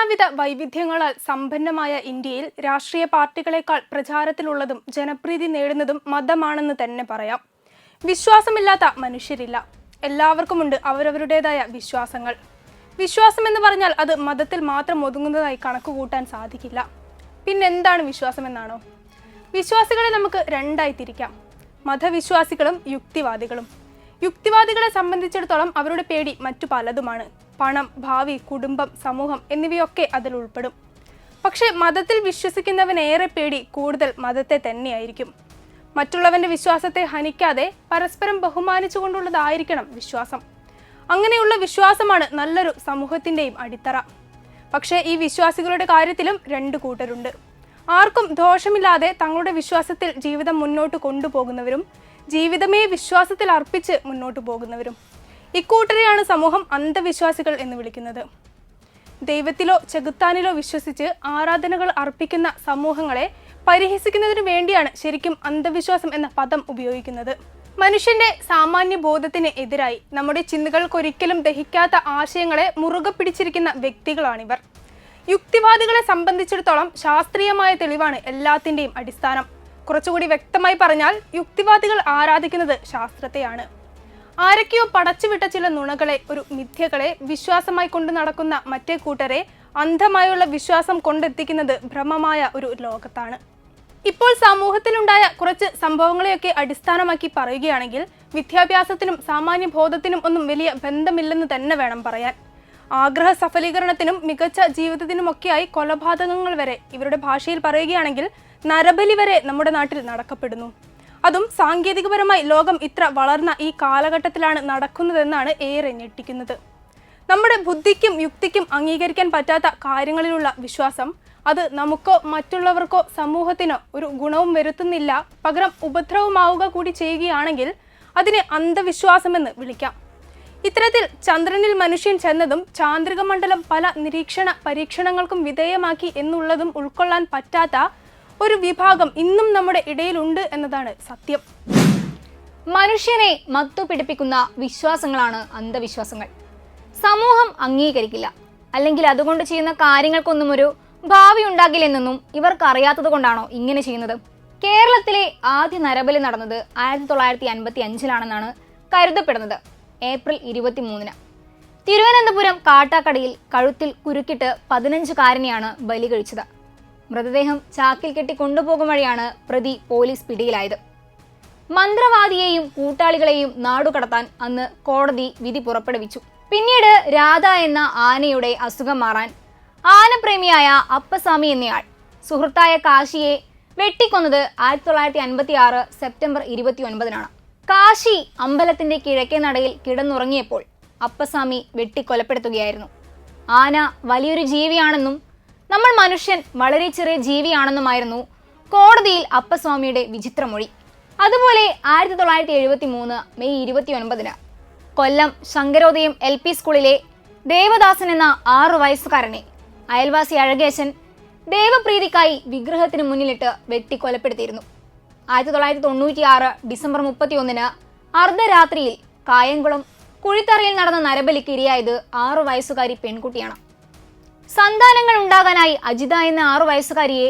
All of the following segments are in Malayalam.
നാനാവിധ വൈവിധ്യങ്ങളാൽ സമ്പന്നമായ ഇന്ത്യയിൽ രാഷ്ട്രീയ പാർട്ടികളെക്കാൾ പ്രചാരത്തിലുള്ളതും ജനപ്രീതി നേടുന്നതും മതമാണെന്ന് തന്നെ പറയാം. വിശ്വാസമില്ലാത്ത മനുഷ്യരില്ല. എല്ലാവർക്കുമുണ്ട് അവരവരുടേതായ വിശ്വാസങ്ങൾ. വിശ്വാസം എന്ന് പറഞ്ഞാൽ അത് മതത്തിൽ മാത്രം ഒതുങ്ങുന്നതായി കണക്കുകൂട്ടാൻ സാധിക്കില്ല. പിന്നെന്താണ് വിശ്വാസമെന്നാണോ? വിശ്വാസികളെ നമുക്ക് രണ്ടായി തിരിക്കാം. മതവിശ്വാസികളും യുക്തിവാദികളും. യുക്തിവാദികളെ സംബന്ധിച്ചിടത്തോളം അവരുടെ പേടി മറ്റു പലതുമാണ്. പണം ഭാവി കുടുംബം സമൂഹം എന്നിവയൊക്കെ അതിൽ ഉൾപ്പെടും. പക്ഷെ മതത്തിൽ വിശ്വസിക്കുന്നവനേറെ പേടി കൂടുതൽ മതത്തെ തന്നെയായിരിക്കും. മറ്റുള്ളവന്റെ വിശ്വാസത്തെ ഹനിക്കാതെ പരസ്പരം ബഹുമാനിച്ചുകൊണ്ടുള്ളതായിരിക്കണം വിശ്വാസം. അങ്ങനെയുള്ള വിശ്വാസമാണ് നല്ലൊരു സമൂഹത്തിന്റെയും അടിത്തറ. പക്ഷേ ഈ വിശ്വാസികളുടെ കാര്യത്തിലും രണ്ട് കൂട്ടരുണ്ട്. ആർക്കും ദോഷമില്ലാതെ തങ്ങളുടെ വിശ്വാസത്തിൽ ജീവിതം മുന്നോട്ട് കൊണ്ടുപോകുന്നവരും ജീവിതമേ വിശ്വാസത്തിൽ അർപ്പിച്ച് മുന്നോട്ട് പോകുന്നവരും. ഇക്കൂട്ടരെയാണ് സമൂഹം അന്ധവിശ്വാസികൾ എന്ന് വിളിക്കുന്നത്. ദൈവത്തിലോ ചെകുത്താനിലോ വിശ്വസിച്ച് ആരാധനകൾ അർപ്പിക്കുന്ന സമൂഹങ്ങളെ പരിഹസിക്കുന്നതിനു വേണ്ടിയാണ് ശരിക്കും അന്ധവിശ്വാസം എന്ന പദം ഉപയോഗിക്കുന്നത്. മനുഷ്യന്റെ സാമാന്യ ബോധത്തിന് എതിരായി നമ്മുടെ ചിന്തകൾക്കൊരിക്കലും ദഹിക്കാത്ത ആശയങ്ങളെ മുറുകെ പിടിച്ചിരിക്കുന്ന വ്യക്തികളാണിവർ. യുക്തിവാദികളെ സംബന്ധിച്ചിടത്തോളം ശാസ്ത്രീയമായ തെളിവാണ് എല്ലാത്തിന്റെയും അടിസ്ഥാനം. കുറച്ചുകൂടി വ്യക്തമായി പറഞ്ഞാൽ യുക്തിവാദികൾ ആരാധിക്കുന്നത് ശാസ്ത്രത്തെയാണ്. ആരൊക്കെയോ പടച്ചുവിട്ട ചില നുണകളെ ഒരു മിഥ്യകളെ വിശ്വാസമായി കൊണ്ട് നടക്കുന്ന മറ്റേ കൂട്ടരെ അന്ധമായുള്ള വിശ്വാസം കൊണ്ടെത്തിക്കുന്നത് ഭ്രമമായ ഒരു ലോകത്താണ്. ഇപ്പോൾ സമൂഹത്തിലുണ്ടായ കുറച്ച് സംഭവങ്ങളെയൊക്കെ അടിസ്ഥാനമാക്കി പറയുകയാണെങ്കിൽ വിദ്യാഭ്യാസത്തിനും സാമാന്യ ബോധത്തിനും ഒന്നും വലിയ ബന്ധമില്ലെന്ന് തന്നെ വേണം പറയാൻ. ആഗ്രഹ സഫലീകരണത്തിനും മികച്ച ജീവിതത്തിനുമൊക്കെയായി കൊലപാതകങ്ങൾ വരെ ഇവരുടെ ഭാഷയിൽ പറയുകയാണെങ്കിൽ നരബലി വരെ നമ്മുടെ നാട്ടിൽ നടക്കപ്പെടുന്നു. അതും സാങ്കേതികപരമായി ലോകം ഇത്ര വളർന്ന ഈ കാലഘട്ടത്തിലാണ് നടക്കുന്നതെന്നാണ് ഏറെ ഞെട്ടിക്കുന്നത്. നമ്മുടെ ബുദ്ധിക്കും യുക്തിക്കും അംഗീകരിക്കാൻ പറ്റാത്ത കാര്യങ്ങളിലുള്ള വിശ്വാസം അത് നമുക്കോ മറ്റുള്ളവർക്കോ സമൂഹത്തിനോ ഒരു ഗുണവും വരുത്തുന്നില്ല പകരം ഉപദ്രവമാവുക കൂടി ചെയ്യുകയാണെങ്കിൽ അതിനെ അന്ധവിശ്വാസമെന്ന് വിളിക്കാം. ഇത്തരത്തിൽ ചന്ദ്രനിൽ മനുഷ്യൻ ചെന്നതും ചാന്ദ്രിക മണ്ഡലം പല നിരീക്ഷണ പരീക്ഷണങ്ങൾക്കും വിധേയമാക്കി എന്നുള്ളതും ഉൾക്കൊള്ളാൻ പറ്റാത്ത ഒരു വിഭാഗം ഇന്നും നമ്മുടെ ഇടയിലുണ്ട് എന്നതാണ് സത്യം. മനുഷ്യനെ മത്തു പിടിപ്പിക്കുന്ന വിശ്വാസങ്ങളാണ് അന്ധവിശ്വാസങ്ങൾ. സമൂഹം അംഗീകരിക്കില്ല. അല്ലെങ്കിൽ അതുകൊണ്ട് ചെയ്യുന്ന കാര്യങ്ങൾക്കൊന്നും ഒരു ഭാവി ഉണ്ടാകില്ലെന്നൊന്നും ഇവർക്ക് അറിയാത്തത് കൊണ്ടാണോ ഇങ്ങനെ ചെയ്യുന്നത്? കേരളത്തിലെ ആദ്യ നരബലി നടന്നത് ആയിരത്തി തൊള്ളായിരത്തി അൻപത്തി അഞ്ചിലാണെന്നാണ് കരുതപ്പെടുന്നത്. ഏപ്രിൽ ഇരുപത്തി മൂന്നിന് തിരുവനന്തപുരം കാട്ടാക്കടയിൽ കഴുത്തിൽ കുരുക്കിട്ട് പതിനഞ്ചുകാരനെയാണ് ബലി കഴിച്ചത്. മൃതദേഹം ചാക്കിൽ കെട്ടി കൊണ്ടുപോകും വഴിയാണ് പ്രതി പോലീസ് പിടിയിലായത്. മന്ത്രവാദിയെയും കൂട്ടാളികളെയും നാടുകടത്താൻ അന്ന് കോടതി വിധി പുറപ്പെടുവിച്ചു. പിന്നീട് രാധ എന്ന ആനയുടെ അസുഖം മാറാൻ ആനപ്രേമിയായ അപ്പസ്വാമി എന്നയാൾ സുഹൃത്തായ കാശിയെ വെട്ടിക്കൊന്നത് ആയിരത്തി തൊള്ളായിരത്തി അൻപത്തി ആറ് സെപ്റ്റംബർ ഇരുപത്തി ഒൻപതിനാണ് കാശി അമ്പലത്തിന്റെ കിഴക്കേ നടയിൽ കിടന്നുറങ്ങിയപ്പോൾ അപ്പസ്വാമി വെട്ടിക്കൊലപ്പെടുത്തുകയായിരുന്നു. ആന വലിയൊരു ജീവിയാണെന്നും നമ്മൾ മനുഷ്യൻ വളരെ ചെറിയ ജീവിയാണെന്നുമായിരുന്നു കോടതിയിൽ അപ്പസ്വാമിയുടെ വിചിത്ര മൊഴി അതുപോലെ ആയിരത്തി തൊള്ളായിരത്തി എഴുപത്തി മൂന്ന് മെയ് ഇരുപത്തി ഒൻപതിന് കൊല്ലം ശങ്കരോദയം എൽ പി സ്കൂളിലെ ദേവദാസൻ എന്ന ആറു വയസ്സുകാരനെ അയൽവാസി അഴകേശൻ ദേവപ്രീതിക്കായി വിഗ്രഹത്തിന് മുന്നിലിട്ട് വെട്ടി കൊലപ്പെടുത്തിയിരുന്നു ആയിരത്തി തൊള്ളായിരത്തി തൊണ്ണൂറ്റി ആറ് ഡിസംബർ മുപ്പത്തി ഒന്നിന് അർദ്ധരാത്രിയിൽ കായംകുളം കുഴിത്തറയിൽ നടന്ന നരബലിക്ക് ഇരയായത് ആറു വയസ്സുകാരി പെൺകുട്ടിയാണ്. സന്താനങ്ങൾ ഉണ്ടാകാനായി അജിത എന്ന ആറു വയസ്സുകാരിയെ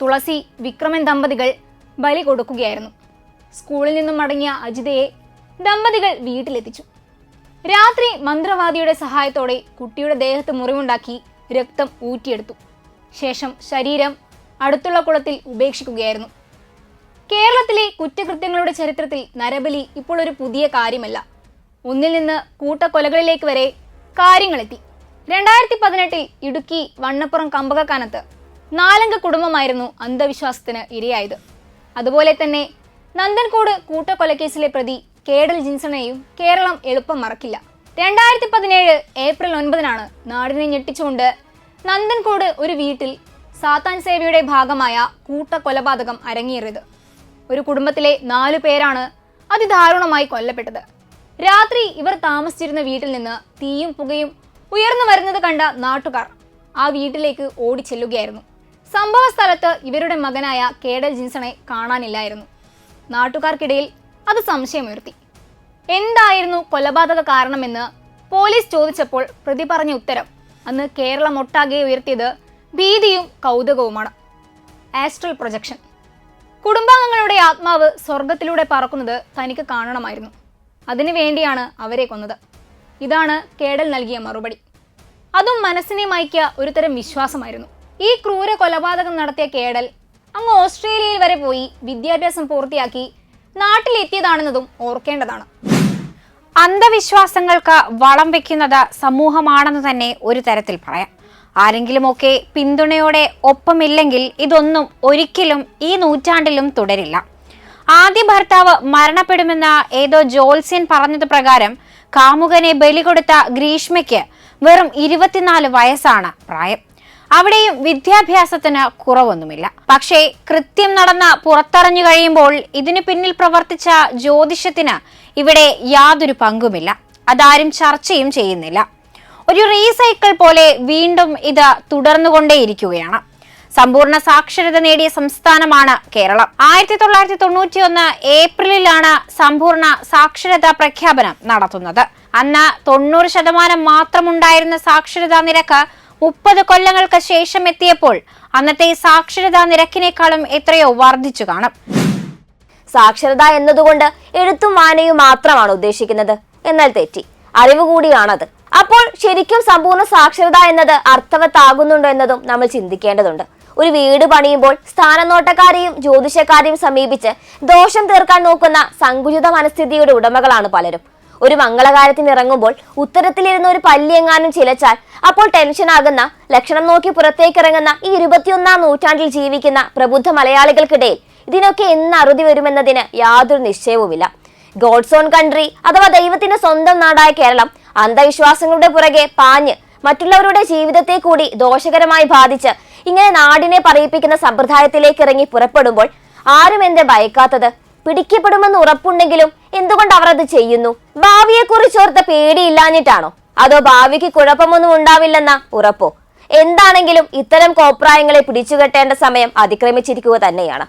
തുളസി വിക്രമൻ ദമ്പതികൾ ബലി കൊടുക്കുകയായിരുന്നു. സ്കൂളിൽ നിന്നും മടങ്ങിയ അജിതയെ ദമ്പതികൾ വീട്ടിലെത്തിച്ചു. രാത്രി മന്ത്രവാദിയുടെ സഹായത്തോടെ കുട്ടിയുടെ ദേഹത്ത് മുറിവുണ്ടാക്കി രക്തം ഊറ്റിയെടുത്തു. ശേഷം ശരീരം അടുത്തുള്ള കുളത്തിൽ ഉപേക്ഷിക്കുകയായിരുന്നു. കേരളത്തിലെ കുറ്റകൃത്യങ്ങളുടെ ചരിത്രത്തിൽ നരബലി ഇപ്പോൾ ഒരു പുതിയ കാര്യമല്ല. ഒന്നിൽ നിന്ന് കൂട്ടക്കൊലകളിലേക്ക് വരെ കാര്യങ്ങളെത്തി. രണ്ടായിരത്തി പതിനെട്ടിൽ ഇടുക്കി വണ്ണപ്പുറം കമ്പകക്കാനത്ത് നാലംഗ കുടുംബമായിരുന്നു അന്ധവിശ്വാസത്തിന് ഇരയായത്. അതുപോലെ തന്നെ നന്ദൻകോട് കൂട്ടക്കൊലക്കേസിലെ പ്രതി കേഡൽ ജിൻസണെയും കേരളം എളുപ്പം മറക്കില്ല. രണ്ടായിരത്തി പതിനേഴ് ഏപ്രിൽ ഒൻപതിനാണ് നാടിനെ ഞെട്ടിച്ചുകൊണ്ട് നന്ദൻകോട് ഒരു വീട്ടിൽ സാത്താൻ സേവയുടെ ഭാഗമായ കൂട്ടക്കൊലപാതകം അരങ്ങേറിയത്. ഒരു കുടുംബത്തിലെ നാലു പേരാണ് അതിദാരുണമായി കൊല്ലപ്പെട്ടത്. രാത്രി ഇവർ താമസിച്ചിരുന്ന വീട്ടിൽ നിന്ന് തീയും പുകയും ഉയർന്നു വരുന്നത് കണ്ട നാട്ടുകാർ ആ വീട്ടിലേക്ക് ഓടിച്ചെല്ലുകയായിരുന്നു. സംഭവ സ്ഥലത്ത് ഇവരുടെ മകനായ കേഡൽ ജിൻസണെ കാണാനില്ലായിരുന്നു. നാട്ടുകാർക്കിടയിൽ അത് സംശയമുയർത്തി. എന്തായിരുന്നു കൊലപാതക കാരണമെന്ന് പോലീസ് ചോദിച്ചപ്പോൾ പ്രതി പറഞ്ഞ ഉത്തരം അന്ന് കേരളം ഒട്ടാകെ ഉയർത്തിയത് ഭീതിയും കൗതുകവുമാണ്. Astral projection. കുടുംബാംഗങ്ങളുടെ ആത്മാവ് സ്വർഗത്തിലൂടെ പറക്കുന്നത് തനിക്ക് കാണണമായിരുന്നു. അതിനു വേണ്ടിയാണ് അവരെ കൊന്നത്. ഇതാണ് കേടൽ നൽകിയ മറുപടി. അതും മനസ്സിനെ മയക്കിയ ഒരുതരം വിശ്വാസമായിരുന്നു. ഈ ക്രൂര കൊലപാതകം നടത്തിയ കേടൽ അങ്ങ് ഓസ്ട്രേലിയയിൽ വരെ പോയി വിദ്യാഭ്യാസം പൂർത്തിയാക്കി നാട്ടിലെത്തിയതാണെന്നതും ഓർക്കേണ്ടതാണ്. അന്ധവിശ്വാസങ്ങൾക്ക് വളം വെക്കുന്നത് സമൂഹമാണെന്ന് തന്നെ ഒരു തരത്തിൽ പറയാം. ആരെങ്കിലുമൊക്കെ പിന്തുണയോടെ ഒപ്പമില്ലെങ്കിൽ ഇതൊന്നും ഒരിക്കലും ഈ നൂറ്റാണ്ടിലും തുടരില്ല. ആദ്യ ഭർത്താവ് മരണപ്പെടുമെന്ന ഏതോ ജോത്സ്യൻ പറഞ്ഞത് പ്രകാരം കാമുകനെ ബലി കൊടുത്ത ഗ്രീഷ്മയ്ക്ക് വെറും ഇരുപത്തിനാല് വയസ്സാണ് പ്രായം. അവിടെയും വിദ്യാഭ്യാസത്തിന് കുറവൊന്നുമില്ല. പക്ഷേ കൃത്യം നടന്ന പുറത്തറിഞ്ഞു കഴിയുമ്പോൾ ഇതിനു പിന്നിൽ പ്രവർത്തിച്ച ജ്യോതിഷത്തിന് ഇവിടെ യാതൊരു പങ്കുമില്ല. അതാരും ചർച്ചയും ചെയ്യുന്നില്ല. ഒരു റീസൈക്കിൾ പോലെ വീണ്ടും ഇത് തുടർന്നുകൊണ്ടേയിരിക്കുകയാണ്. സമ്പൂർണ സാക്ഷരത നേടിയ സംസ്ഥാനമാണ് കേരളം. ആയിരത്തി തൊള്ളായിരത്തി തൊണ്ണൂറ്റി ഒന്ന് ഏപ്രിലിലാണ് സമ്പൂർണ സാക്ഷരതാ പ്രഖ്യാപനം നടത്തുന്നത്. അന്ന് തൊണ്ണൂറ് ശതമാനം മാത്രമുണ്ടായിരുന്ന സാക്ഷരതാ നിരക്ക് മുപ്പത് കൊല്ലങ്ങൾക്ക് ശേഷം എത്തിയപ്പോൾ അന്നത്തെ സാക്ഷരതാ നിരക്കിനേക്കാളും എത്രയോ വർദ്ധിച്ചു കാണും. സാക്ഷരത എന്നതുകൊണ്ട് എഴുത്തും വായനയും മാത്രമാണ് ഉദ്ദേശിക്കുന്നത്. എന്നാൽ തെറ്റി. അറിവ് കൂടിയാണത്. അപ്പോൾ ശരിക്കും സമ്പൂർണ സാക്ഷരത എന്നത് അർത്ഥവത്താകുന്നുണ്ടോ എന്നതും നമ്മൾ ചിന്തിക്കേണ്ടതുണ്ട്. ഒരു വീട് പണിയുമ്പോൾ സ്ഥാനനോട്ടക്കാരെയും ജ്യോതിഷക്കാരെയും സമീപിച്ച് ദോഷം തീർക്കാൻ നോക്കുന്ന സങ്കുചിത മനസ്ഥിതിയുടെ ഉടമകളാണ് പലരും. ഒരു മംഗളകാര്യത്തിന് ഇറങ്ങുമ്പോൾ ഉത്തരത്തിലിരുന്ന ഒരു പല്ലിയെങ്ങാനും ചിലച്ചാൽ അപ്പോൾ ടെൻഷനാകുന്ന ലക്ഷണം നോക്കി പുറത്തേക്ക് ഇറങ്ങുന്ന ഈ ഇരുപത്തിയൊന്നാം നൂറ്റാണ്ടിൽ ജീവിക്കുന്ന പ്രബുദ്ധ മലയാളികൾക്കിടയിൽ ഇതിനൊക്കെ എന്ന് അറുതി വരുമെന്നതിന് യാതൊരു നിശ്ചയവുമില്ല. ഗോഡ്സ് ഓൺ കൺട്രി അഥവാ ദൈവത്തിന്റെ സ്വന്തം നാടായ കേരളം അന്ധവിശ്വാസങ്ങളുടെ പുറകെ പാഞ്ഞ് മറ്റുള്ളവരുടെ ജീവിതത്തെ കൂടി ദോഷകരമായി ബാധിച്ച് ഇങ്ങനെ നാടിനെ പറയിപ്പിക്കുന്ന സമ്പ്രദായത്തിലേക്ക് ഇറങ്ങി പുറപ്പെടുമ്പോൾ ആരും എന്തേ ഭയക്കാത്തത്? പിടിക്കപ്പെടുമെന്ന് ഉറപ്പുണ്ടെങ്കിലും എന്തുകൊണ്ട് അവർ അത് ചെയ്യുന്നു? ഭാവിയെക്കുറിച്ച് ഓർത്ത പേടിയില്ലാഞ്ഞിട്ടാണോ? അതോ ഭാവിക്ക് കുഴപ്പമൊന്നും ഉണ്ടാവില്ലെന്ന ഉറപ്പോ? എന്താണെങ്കിലും ഇത്തരം കോപ്രായങ്ങളെ പിടിച്ചുകെട്ടേണ്ട സമയം അതിക്രമിച്ചിരിക്കുക തന്നെയാണ്.